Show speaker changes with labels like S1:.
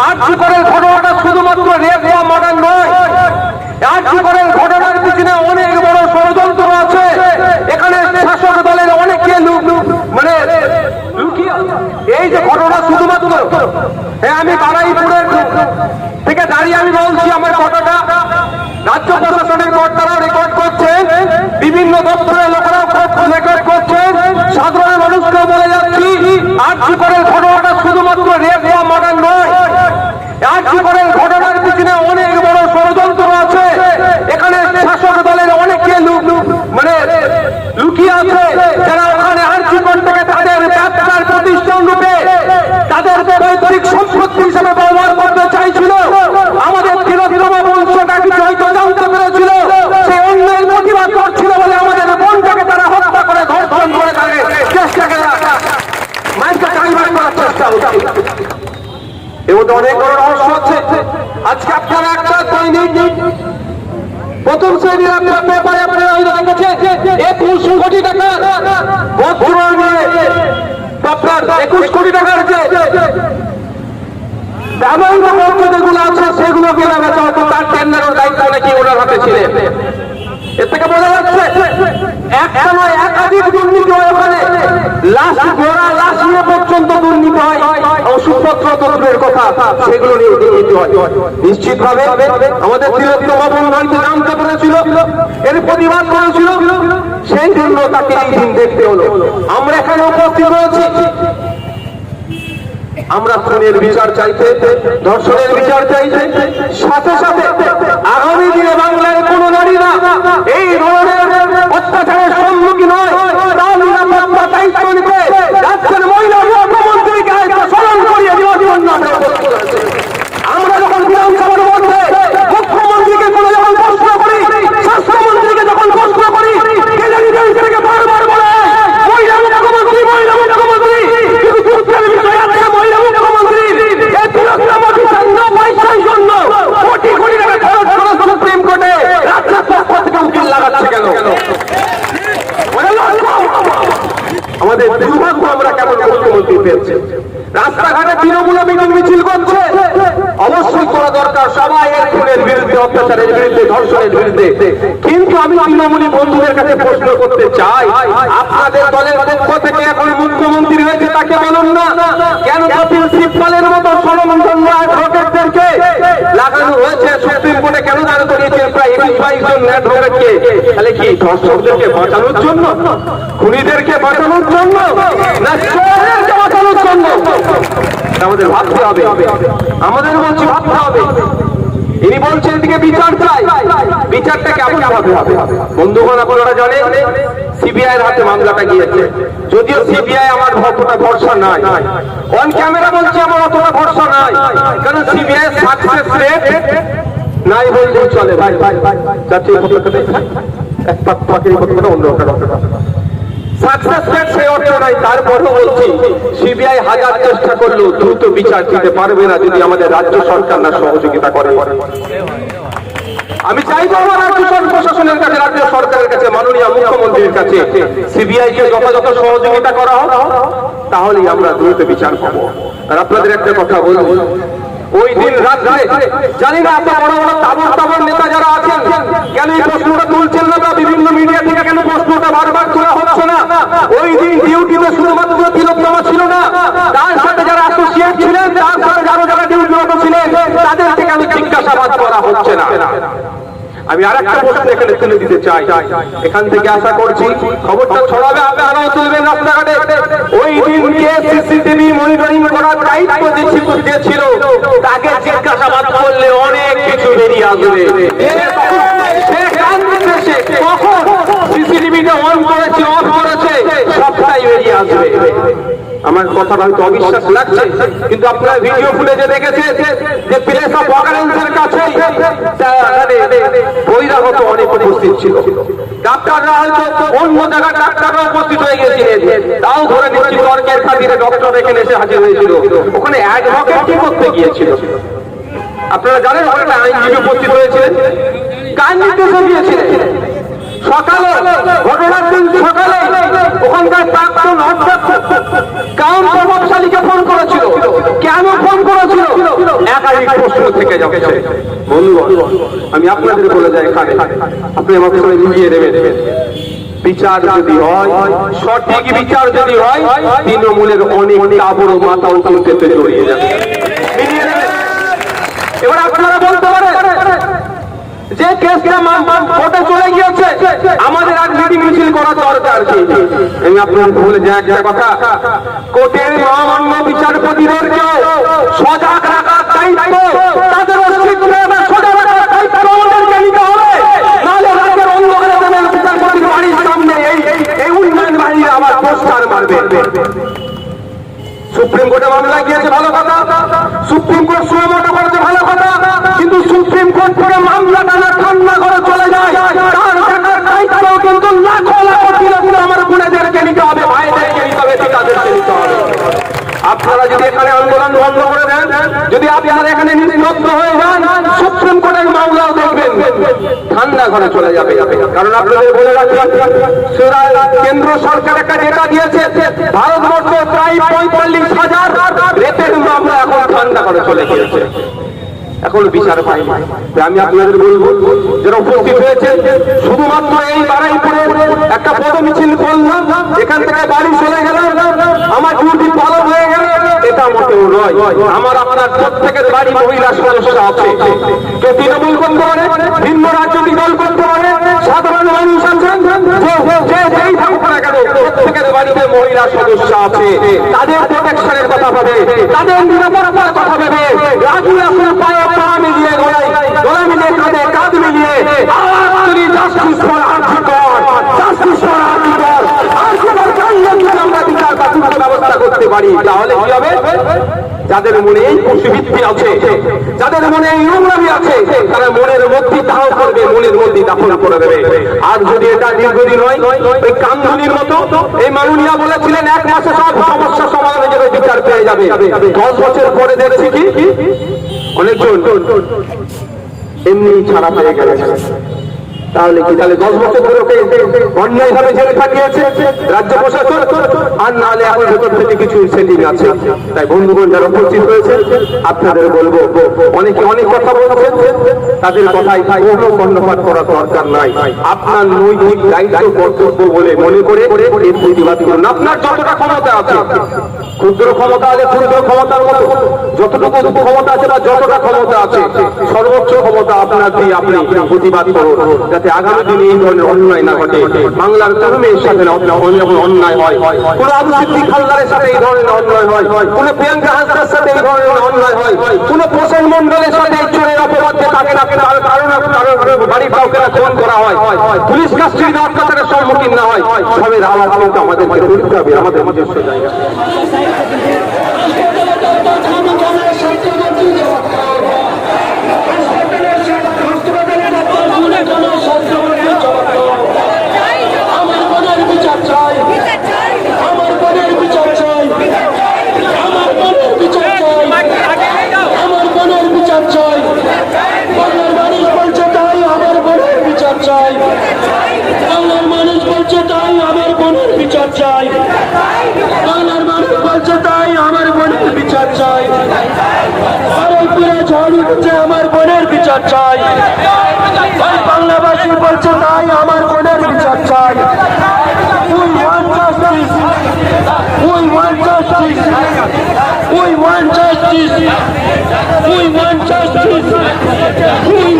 S1: আর্জি করের ঘটনাটা শুধুমাত্র রেপ বা মার্ডার নয়। আর্জি করের ঘটনার পিছনে অনেক বড় ষড়যন্ত্র আছে। এখানে শাসক দলের অনেকে মানে এই যে ঘটনা শুধুমাত্র আমি বারাইপুরের থেকে দাঁড়িয়ে আমি বলছি আমার কথাটা। রাজ্য প্রশাসনের কর্তারাও রেকর্ড করছেন। বিভিন্ন দপ্তরের লোকেরাও রেকর্ড করছেন সাধারণ মানুষকেও বলে যাচ্ছি আর্জি করের ঘটনাটা শুধুমাত্র রেপ বা মার্ডার নয় আর্জি করের ঘটনার পিছনে অনেক বড় ষড়যন্ত্র আছে এখানে শাসক দলের অনেকে লু- লু- মানে লুকিয়ে আছে যারা ওখানে আর্জি থেকে তাদের ব্যবসার প্রতিষ্ঠান রূপে তাদের পৈতৃক সম্পত্তি হিসেবে ব্যবহার করতে চাইছিল আমাদের তিরোত্তম বংশটা কিছু হয়তো জানতে পেরেছিল সেই অন্যায় প্রতিবাদ করছিল বলে আমাদের বোনটাকে তারা হত্যা করে ধর্ষণ করে তাকে চেষ্টা করে মাইকে ডাইভার করার চেষ্টা হচ্ছে এর মধ্যে সেগুলো কেনা বেচা হতো তার টেন্ডারের এর থেকে বোঝা যাচ্ছে একটা নয় একাধিক হয় ওখানে লাশ গোড়া লাশ পর্যন্ত দুর্নীতি হয় কথা সেগুলো নিয়ে নিশ্চিত ভাবে আমাদের পেরেছিল এর প্রতিবাদ করেছিল, সেই জন্য তাকে এই দিন দেখতে হলো। আমরা এখানে উপস্থিত রয়েছি। আমরা খুনের বিচার চাইতে, ধর্ষণের বিচার চাইতে, সাথে সাথে আগামী দিনে বাংলার কোন নারীরা এই ধরনের অত্যাচারের সম্মুখীন হয় তার নিরাপত্তা দায়িত্ব নিতে রাজ্যের মহিলা মুখ্যমন্ত্রীকে একটা স্মরণ করিয়ে দেওয়ার জন্য আমরা প্রস্তুত আছি। আমরা যখন বিধানসভার মধ্যে মুখ্যমন্ত্রীকে কোনো যখন প্রশ্ন করি স্বাস্থ্যমন্ত্রীকে যখন প্রশ্ন করি কেন্দ্রীয় বারবার বলে মহিলা মুখ্যমন্ত্রী মহিলা মুখ্যমন্ত্রী কিন্তু দুঃখের বিষয় আছে মহিলা মুখ্যমন্ত্রী এই তিরস্কার অফিসার না পয়সার জন্য কোটি কোটি টাকা খরচ করে সুপ্রিম কোর্টে রাজ্যের পক্ষ থেকে উকিল লাগাচ্ছে কেন বলে লজ্জা। আমাদের দুর্ভাগ্য আমরা কেমন মুখ্যমন্ত্রী পেয়েছে? রাস্তাঘাটে তৃণমূলে মিছিল করছে। অবশ্যই করা দরকার সবাই এর খুনের বিরুদ্ধে, অত্যাচারের বিরুদ্ধে, ধর্ষণের বিরুদ্ধে। কিন্তু আমি তৃণমূলী বন্ধুদের কাছে প্রশ্ন করতে চাই, আপনাদের দলের পক্ষ থেকে এখন মুখ্যমন্ত্রী হয়েছে তাকে বলুন না। কেন কপিল সিব্বালের প্রায় একুশ বাইশ জন অ্যাডভোকেটকে তাহলে কি ধর্ষকদেরকে বাঁচানোর জন্য খুনিদেরকে বাঁচানোর জন্য আমাদের ভাবতে হবে আমাদের বলছি ভাবতে হবে ইনি বলছেন এদিকে বিচার চাই বিচারটা কেমন হবে বন্ধুগণ আপনারা জানেন সিবিআই এর হাতে মামলাটা গিয়েছে যদিও সিবিআই আমার অতটা ভরসা নাই অন ক্যামেরা বলছে আমার অতটা ভরসা নাই কারণ সিবিআই সাকসেস রেট নাই বললেই চলে ভাই এক পাক পাকে এই অন্য আমার প্রশাসনের কাছে, রাজ্য সরকারের কাছে, মাননীয় মুখ্যমন্ত্রীর কাছে যথাযথ সহযোগিতা করা তাহলেই আমরা দ্রুত বিচার পাবো। আর আপনাদের একটা কথা বলব ওই দিন রাত্রে, জানি না আপনার বড় বড় তাবর তাবর নেতা যারা আছেন, কেন এই প্রশ্নটা তুলছেন না বা বিভিন্ন মিডিয়া থেকে কেন প্রশ্নটা বারবার তোলা হচ্ছে না? ওই দিন ডিউটিতে শুধুমাত্র তিলোত্তমা ছিল না, তার সাথে যারা অ্যাসোসিয়েট ছিলেন, তার সাথে যারা যারা ডিউটিরত ছিলেন, তাদের থেকে আমি জিজ্ঞাসাবাদ করা হচ্ছে না। আমি আর একটা প্রশ্ন এখানে তুলে দিতে চাই এখান থেকে আশা করছি খবরটা ছড়াবে আপনারাও তুলবেন রাস্তাঘাটে ওই দিন কে সিসিটিভি মনিটরিং করার দায়িত্ব যে ছিল- তাকে জিজ্ঞাসাবাদ করলে অনেক কিছু বেরিয়ে আসবে কখন সিসিটিভিটা অন করেছে অফ করেছে সবটাই বেরিয়ে আসবে আমার কথা হয়তো অবিশ্বাস লাগছে, কিন্তু আপনারা ভিডিও ফুটেজে দেখেছে যে প্লেস অফ অকারেন্সের কাছে বহিরাগত অনেক উপস্থিত ছিল। ডাক্তাররা হয়তো অন্য জায়গায় ডাক্তাররা উপস্থিত হয়ে গেছিলেন তাও ধরে নিচ্ছি তর্কের খাতিরে ডক্টর এখানে এসে হাজির হয়েছিল। ওখানে অ্যাডভোকেট কি করতে গিয়েছিল। আপনারা জানেন ওখানে আইনজীবী উপস্থিত হয়েছিলেন? কার নির্দেশে দিয়েছিলেন? সকালে, ঘটনার দিন সকালে ওখানকার প্রাক্তন অধ্যক্ষ প্রভাবশালীকে ফোন করেছিল। কেন ফোন করেছিল? একাধিক প্রশ্ন থেকে যাচ্ছে। আমি আপনাদের বলে যাই আপনি আমার সঙ্গে মিলিয়ে দেবেন বিচার যদি হয়, সঠিক বিচার যদি হয়, তৃণমূলের অনেক মাথাও কিন্তু এতে জড়িয়ে যাবে। এবার আপনারা বলতে পারেন যে কেসটা কোর্টে চলে গিয়েছে আমাদের আর মিছিল করা দরকার কি? আমি আপনাদের বলে যে একটা কথা কোর্টের মহামান্য বিচারপতিদেরকেও সজাগ রাখার দায়িত্ব তাদের সজাগ রাখার দায়িত্ব আমাদেরকে নিতে হবে। বাড়ির সামনে এই এই উন্নয়ন আবার পোস্টার মারবে। সুপ্রিম কোর্টে মামলা গিয়েছে, ভালো কথা। সুপ্রিম কোর্ট সুমোটো করেছে, ভালো কথা। কিন্তু সুপ্রিম কোর্ট থেকে মামলা টানা ঠান্ডা করে চলে যায় তার টাকার দায়িত্ব কিন্তু লাখো লাখো কিলো আমার বোনেদেরকে নিতে হবে ভাইদেরকে নিতে হবে তাদেরকে নিতে হবে আপনারা যদি এখানে আন্দোলন বন্ধ করে দেন যদি আপনারা এখানে নির্লজ্জ হয়ে যান সুপ্রিম কোর্টের মামলাও দেখবেন চলে যাবে। কারণ আপনাদের বলে রাখি সেরা কেন্দ্র দিয়েছে প্রায় পঁয়তাল্লিশ হাজার। মামলা এখন চলে গিয়েছে। এখন বিচার পাই আমি আপনাদের বলব, যারা উপস্থিত হয়েছে, শুধুমাত্র এই বারাইপুরে একটা পদ মিছিল করলাম এখান থেকে বাড়ি চলে গেলাম, আমার ডিউটি পালন হয়ে গেল, এটা মোটেও নয়। আমার আপনার প্রত্যেকের বাড়ি মহিলা সদস্য আছে। কেউ তৃণমূল করতে পারে ভিন্ন রাজনৈতিক দল করতে পারে সাধারণ মানুষ আছেন যে- যে যেই থাকুক না কেন বাড়িতে মহিলা সদস্য আছে, তাদের প্রোটেকশনের কথা ভাবে, তাদের নিরাপত্তার কথা ভেবে, রাজু এখন পায়ে পা মিলিয়ে গলায়, গলা মিলিয়ে কাঁধে কাঁধ মিলিয়ে আওয়াজ তুলি জাস্টিস ফর আর্থিকর আর্থিকর কান্না যদি আমরা বিচার ব্যবস্থা করতে পারি। তাহলে কি হবে? যাদের মনে এই পশুবৃত্তি আছে, যাদের মনে এই নোংরামি আছে, তারা মনের মধ্যে দাহ করবে, মনের মধ্যে দাফন করে দেবে। আর যদি এটা দীর্ঘদিন হয়, ওই কামধুনির মতো, এই মানুনিয়া বলেছিলেন, এক মাসে সব সমস্যা সমাধানে যাবে বিচার পেয়ে যাবে। দশ বছর পরে দেখছি কি? অনেকজন এমনি ছাড়া পেয়ে গেলে তাহলে কি, তাহলে দশ বছর ধরে অন্যায় ভাবে জেলে কাটিয়েছে রাজ্য প্রশাসন? আর নাহলে এখন ভেতর থেকে কিছু সেটিং আছে। তাই বন্ধুগণ যারা উপস্থিত হয়েছে আপনাদের বলব, অনেকে অনেক কথা বলছেন, তাদের কর্ণপাত করা দরকার নাই। আপনার নৈতিক দায়িত্ব, কর্তব্য বলে মনে করে এর প্রতিবাদ করুন আপনার যতটা ক্ষমতা আছে, ক্ষুদ্র ক্ষমতা আছে ক্ষুদ্র ক্ষমতার মতো, যতটুকু ক্ষমতা আছে বা যতটা ক্ষমতা আছে, সর্বোচ্চ ক্ষমতা আপনার দিয়ে আপনি প্রতিবাদ করুন, যাতে আগামী দিনে এই ধরনের অন্যায় না ঘটে। বাংলার সাথে অন্যায় হয়। এই ধরনের অন্যায় হয়। কোন প্রিয়াঙ্কা হাসদার সাথে এই ধরনের অন্যায় হয়। কোন প্রসেন মন্ডলের সাথে এই চোরের দিয়ে তাকে না কারণ কারণ বাড়ির কাউকে না খুন করা হয়। পুলিশ সম্মুখীন না হয়। সবের আওয়াজ কিন্তু আমাদেরকে তুলতে হবে, আমাদের নিজস্ব জায়গা
S2: আমার বোনের বিচার চাই আমার বোনের বিচার চাই আমার বোনের বিচার চাই আমার বোনের বিচার চাই বাংলার মানুষ বলছে তাই আমার বোনের বিচার চাই বাংলার মানুষ বলছে তাই আমার বোনের বিচার চাই বাংলার মানুষ বলছে তাই আমার বোনের বিচার চাই বারুইপুরে ঝড় উঠছে আমার বোনের বিচার চাই ওই বাংলাবাসী বলছে তাই আমার বোনের বিচার চাই We want justice. We want justice. We want justice. We